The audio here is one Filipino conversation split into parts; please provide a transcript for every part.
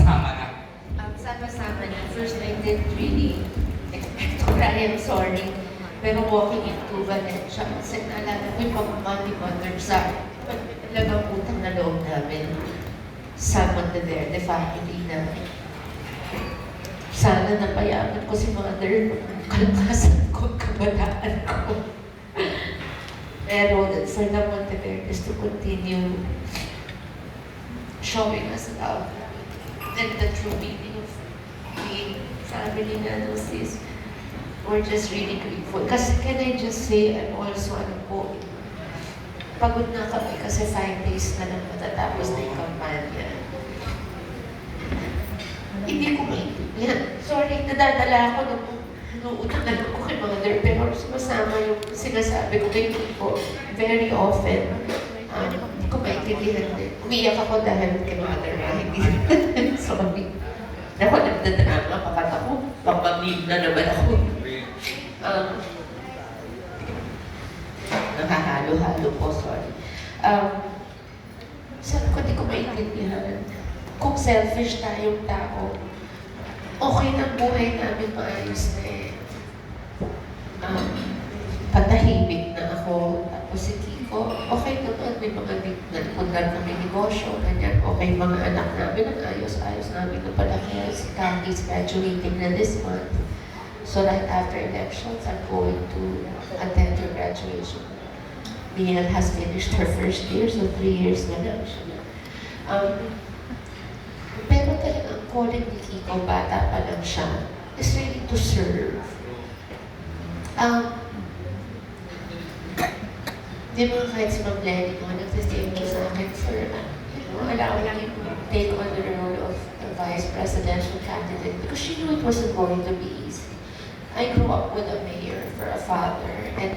sama-sama na. Um, sama-sama na. First, I didn't really expect to cry. I'm sorry. Pero walking into Valencia, kasi naalala ko yung ni Mother sa talagang utang na loob namin sa Monteverde family na sana napayaman ko si Mother nung kalakasan ko, kabataan ko. Pero for the Monteverdes to continue showing us love and the true meaning of being family na sis. We're just really grateful. Kasi can I just say, I'm also ano po, pagod na kami kasi five days na lang matatapos na yung kampanya. Hindi ko maintindihan. Sorry, nadadala ako na lang ko kay mother, pero sumasama yung sinasabi ko kay po very often. Um, hindi ko maintindihan din. Umiyak ako dahil kay mother na hindi. Sorry. Ako nagdadrama pa ka ako. Papamil na naman ako. Um, nakahalo-halo po, sorry. Um, sabi ko, di ko maintindihan. Kung selfish tayong tao, okay na buhay namin maayos na eh. Um, patahimik na ako. Tapos si Kiko, okay naman, may mga nagpundan kami negosyo, ganyan. Okay, mga anak namin, ang ayos-ayos namin na palaki. Si Candy's graduating na this month. So that after elections, I'm going to attend her graduation. Miel has finished her first year, so three years na lang siya. Um, pero talagang calling ni Kiko, bata pa lang siya, is really to serve. Um, di ba kahit si Ma'am Lenny mo, nagtithank you sa akin for, you know, allowing me to take on the role of the vice presidential candidate because she knew it wasn't going to be easy. I grew up with a mayor for a father and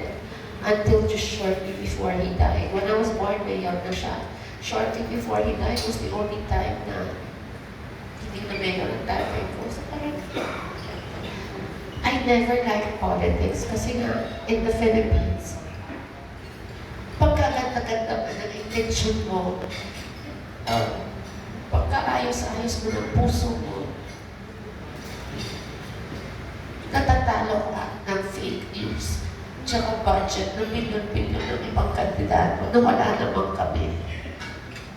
until just shortly before he died. When I was born, mayor na siya. Shortly before he died was the only time na hindi na mayor ang tatay ko. So parang, I never liked politics kasi nga, in the Philippines, pagkaganda-ganda mo ng intention mo, um, pagkaayos-ayos mo ng puso mo, natatalo ka ng fake news, tsaka budget ng milyon-milyon ng ibang kandidato na wala namang kami.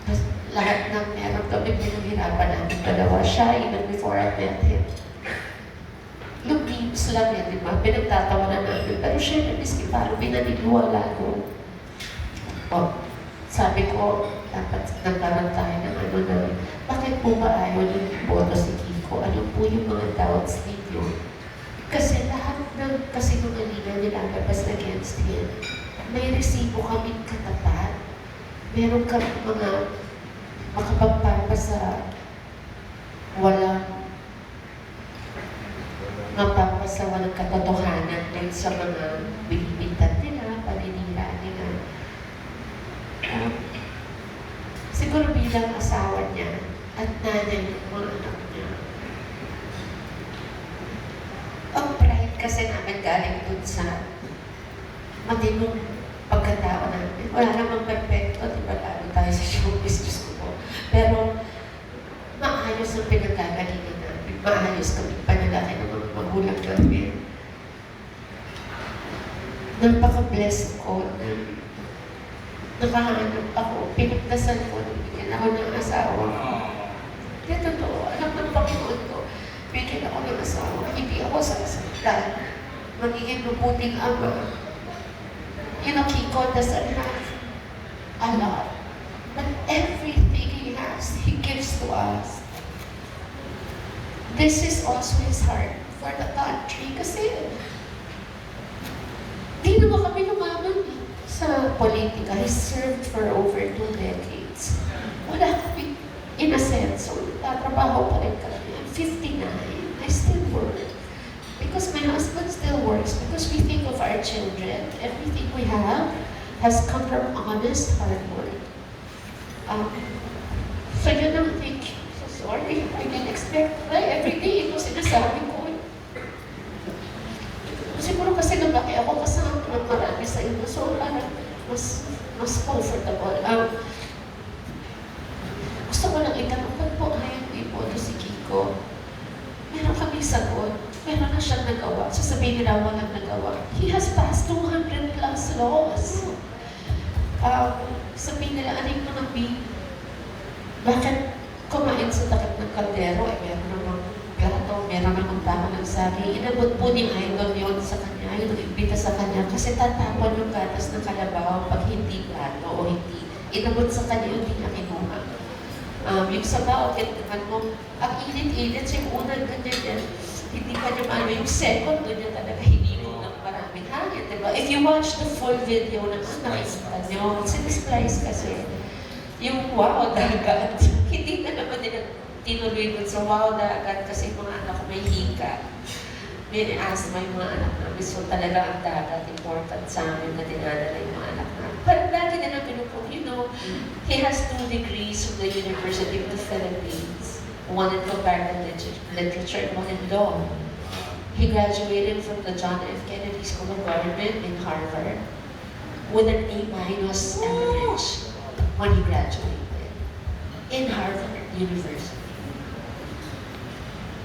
Tapos lahat ng meron kami pinaghirapan namin dalawa siya even before I met him. Yung memes lang yan, di ba? Pinagtatawanan namin. Pero syempre, miski parang pinaniniwala ko. Oh, sabi ko, dapat nagkaroon tayo ng ano na, bakit po ba ayaw niyo boto si Kiko? Ano po yung mga doubts ninyo? Kasi lahat ng kasinungalingan nilalabas against him, may resibo kaming katapat. Meron kami mga makapagpapa sa walang mapapa sa walang katotohanan dahil sa mga binibintad nila, paninira nila. Um, siguro bilang asawa niya at nanay ng mga anak niya, ang pride kasi namin galing dun sa matinong pagkatao namin. Wala namang perfecto, di ba? Lalo tayo sa showbiz, Diyos ko po. Pero, maayos ang pinagkagalingan namin. Maayos kami panalaki ng mga magulang namin. Napaka-blessed ko na nakahanap ako. Pinagdasal ko asawa. Hindi, totoo. Alam ng Panginoon ko, bigyan ako ng asawa. Hindi ako sasaktan. Magiging mabuting ama. You know, Kiko doesn't have a lot. But everything he has, he gives to us. This is also his heart for the country. Kasi, di naman kami lumaban eh sa politika. He served for over two decades. Wala in a sense, so, tatrabaho pa rin kami. I'm 59. I still work. Because my husband still works. Because we think of our children. Everything we have has come from honest hard work. Um, so yun ang thinking. So sorry, I didn't expect. Like, every day, ito sinasabi ko. Siguro kasi lumaki ako kasama ng marami sa inyo. So parang mas, mas comfortable. Um, gusto ko lang itanong, ba't po ayaw ko iboto si Kim? Siyang nagawa. Sasabihin nila walang nagawa. He has passed 200 plus laws. Um, sabihin nila, ano yung mga B? Bakit kumain sa takip ng kaldero? Eh, meron namang plato, meron namang tao ng saging. Inabot po ni Idol yun sa kanya, yung nag-imbita sa kanya, kasi tatapon yung gatas ng kalabaw pag hindi plato o hindi. Inabot sa kanya yung hindi niya kinuha. Um, yung sabaw, kintuhan mo, ang init-init, siya unang ganyan yan. Hindi pa niya maano, yung second, doon niya talaga hininom ng maraming hangin, di ba? If you watch the full video naman, nakikita niyo, sinisplice kasi, yung wow, dagat. Hindi na naman nila tinuloy dun sa wow, dagat, kasi mga anak ko may hika. May asthma yung mga anak namin, so talaga ang dagat, important sa amin na dinadala yung mga anak namin. Pero lagi nila pinupong, you know, he has two degrees from the University of the Philippines, one in comparative lit- literature and one in law. He graduated from the John F. Kennedy School of Government in Harvard with an A minus average when he graduated in Harvard University.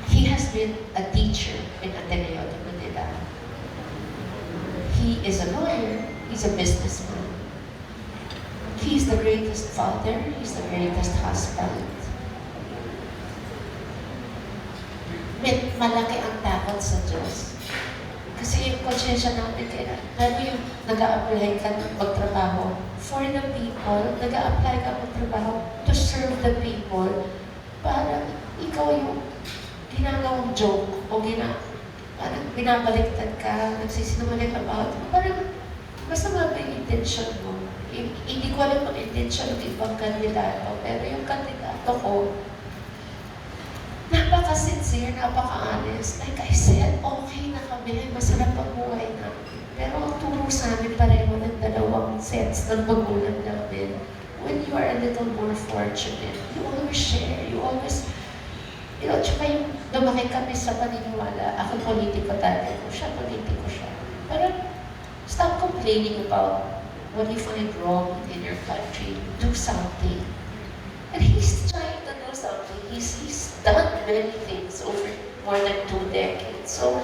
He has been a teacher in Ateneo de Manila. He is a lawyer, he's a businessman. He's the greatest father, he's the greatest husband. Malaki ang takot sa Diyos. Kasi yung konsensya natin, kaya, lalo yung nag apply ka ng magtrabaho for the people, nag apply ka magtrabaho to serve the people, para ikaw yung ginagawang joke o gina, parang binabaliktad ka, nagsisinungaling about, parang masama ba yung intention mo? Hi- Hindi ko alam ang intention ng ibang kandidato, pero yung kandidato ko, napaka-sincere, napaka-honest. Like I said, okay na kami, masarap ang buhay namin. Pero ang turo sa amin pareho ng dalawang sets ng magulang namin. When you are a little more fortunate, you always share, you always, you know, tsaka yung lumaki kami sa paniniwala, ako politiko tatay ko, siya politiko siya. Parang, stop complaining about what you find wrong in your country. Do something. And he's trying to do something. He's, he's done many things over more than two decades. So,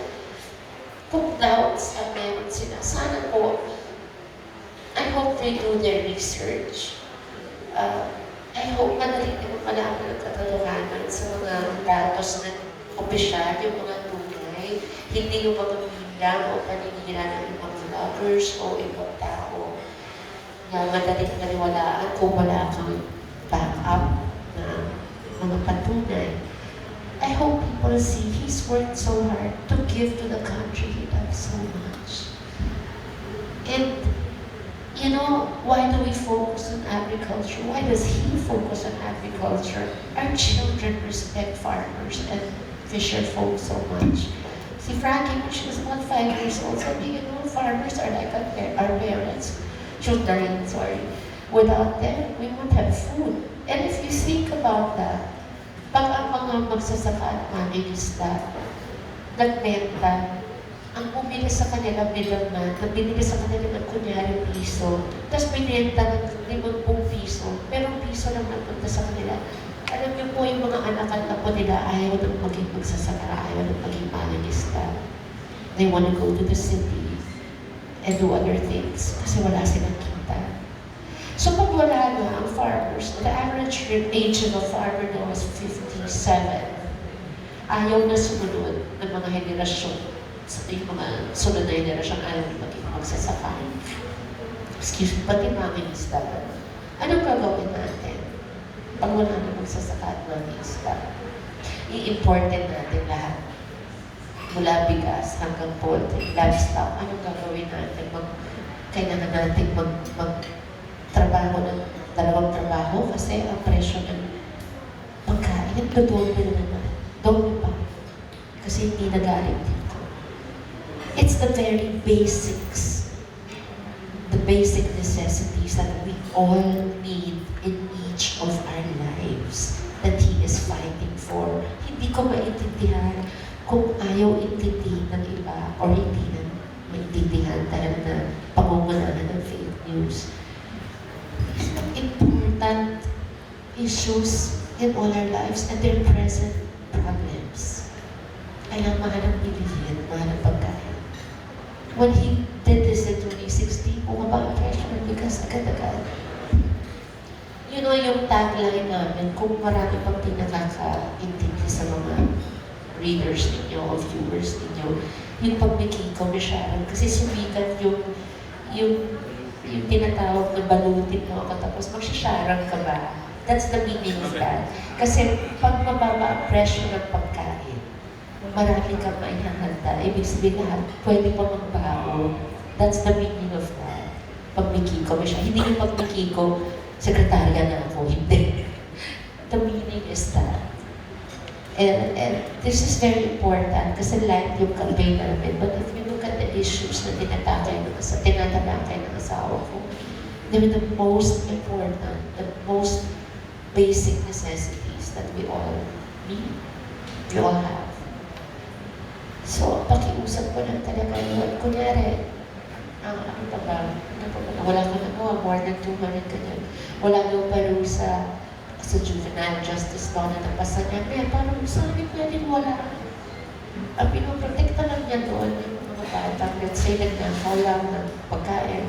kung doubts ang meron sila, sana po, I hope they do their research. Uh, I hope madali nila malaman ang katotohanan sa mga datos ng opisyal, yung mga tunay, hindi yung mga bilang o paninira ng ibang vloggers o ibang tao na madaling naniwalaan kung wala kang backup na mga patunay. I hope people see he's worked so hard to give to the country he loves so much. And, you know, why do we focus on agriculture? Why does he focus on agriculture? Our children respect farmers and fisher folk so much. See, Frankie, when she was about five years old, said, you know, farmers are like our pa- our parents. Children, sorry. Without them, we won't have food. And if you think about that, pag ang mga magsasaka at mangingisda, nagbenta, ang bumili sa kanila middleman, ang binili sa kanila ng kunyari piso, tapos binenta ng limampung piso, pero piso lang napunta sa kanila. Alam niyo po yung mga anak-anak po nila ayaw nang maging magsasaka, ayaw nang maging mangingisda. They want to go to the city and do other things kasi wala silang kita. So pag wala na ang farmers, the average age of a farmer now is 57. Ayaw na sumunod ng mga henerasyon. Yung mga sunod na henerasyon ayaw na maging magsasaka. Excuse me, pati mga isda. Anong gagawin natin? Pag wala na magsasaka at mga isda. I-importin natin lahat. Mula bigas hanggang poultry, livestock. Anong gagawin natin? Mag, kailangan natin mag, mag trabaho ng dalawang trabaho kasi ang presyo ng pagkain, dodoble na naman. Doble pa. Kasi hindi nagaling dito. It's the very basics. The basic necessities that we all need in each of our lives that He is fighting for. Hindi ko maintindihan kung ayaw intindihin ng iba or hindi na maintindihan talaga na pangungulanan ng fake news important issues in all our lives and their present problems. Mahal ang bilihin, mahal ang pagkain. When he did this in 2016, bumaba ang pressure because agad-agad. You know, yung tagline namin, kung marami pang di nakakaintindi sa mga readers ninyo o viewers ninyo, yung pagmikikaw ni Sharon, kasi sumikat yung, yung, yung tinatawag na balutin mo ako, tapos magsasharang ka ba? That's the meaning of that. Kasi pag mababa ang pressure ng pagkain, marami kang maihahanda. Ibig sabihin lahat, pwede pa magbago. That's the meaning of that. Pagmikiko mo siya. Hindi yung pagmikiko, sekretarya na ako. Hindi. The meaning is that. And, and this is very important kasi light yung campaign namin. But if you issues na tinatakay ng, tinatalakay ng asawa ko, they're the most important, the most basic necessities that we all need, we all have. So, pakiusap ko lang talaga yun. Kunyari, ang ba, ano pa ba, wala ka nagawa, more than 200 ka na. Wala daw parusa sa juvenile justice law na napasa niya. Kaya parang sa amin pwedeng wala. Ang pinoprotekta lang niya doon mga bata, let's say, nagnakaw lang ng pagkain,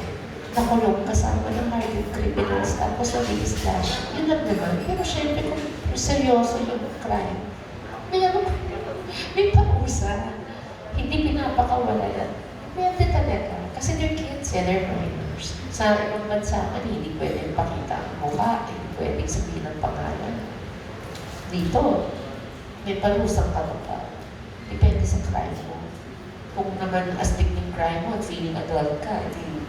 nakulong kasama ng hardened criminals, tapos nag-i-slash. Yun lang naman. Pero syempre, kung seryoso yung crime, may ano, may parusa. Hindi pinapakawala yan. Pwede talaga. Kasi they're kids, eh, they're minors. Sa ibang bansa man, hindi pwede pakita ang mukha, hindi pwede sabihin ang pangalan. Dito, may parusang katupad. Depende sa crime mo. Kung naman astig ng crime mo at feeling adult ka, hindi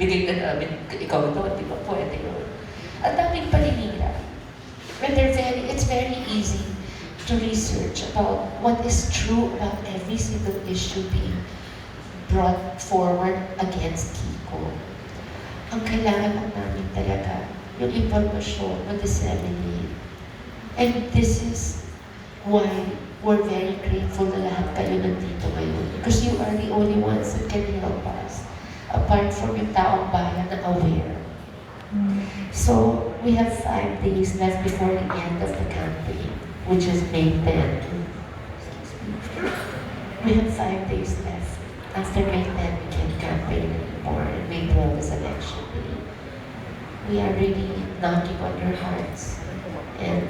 bigay na namin ikaw ito, di ba pwede yun. Ang daming paninira. But they're very, it's very easy to research about what is true about every single issue being brought forward against Kiko. Ang kailangan lang namin talaga, yung impormasyon ma-disseminate. And this is why we're very grateful na lahat kayo nandito ngayon. Because you are the only ones that can help us. Apart from yung taong bayan na aware. So, we have five days left before the end of the campaign, which is May 10. We have five days left. After May 10, we can't campaign anymore, and May 12 is election day. We are really knocking on your hearts and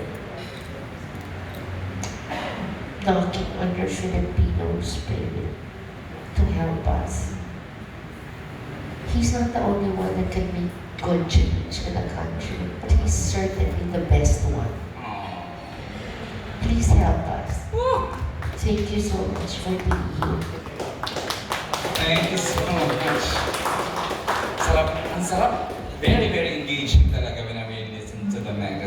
knocking on your Filipino spirit to help us. He's not the only one that can make good change in the country, but he's certainly the best one. Please help us. Thank you so much for being here. Thank you so much. Sarap, ang sarap. Very, very engaging talaga when I listen to the magazine.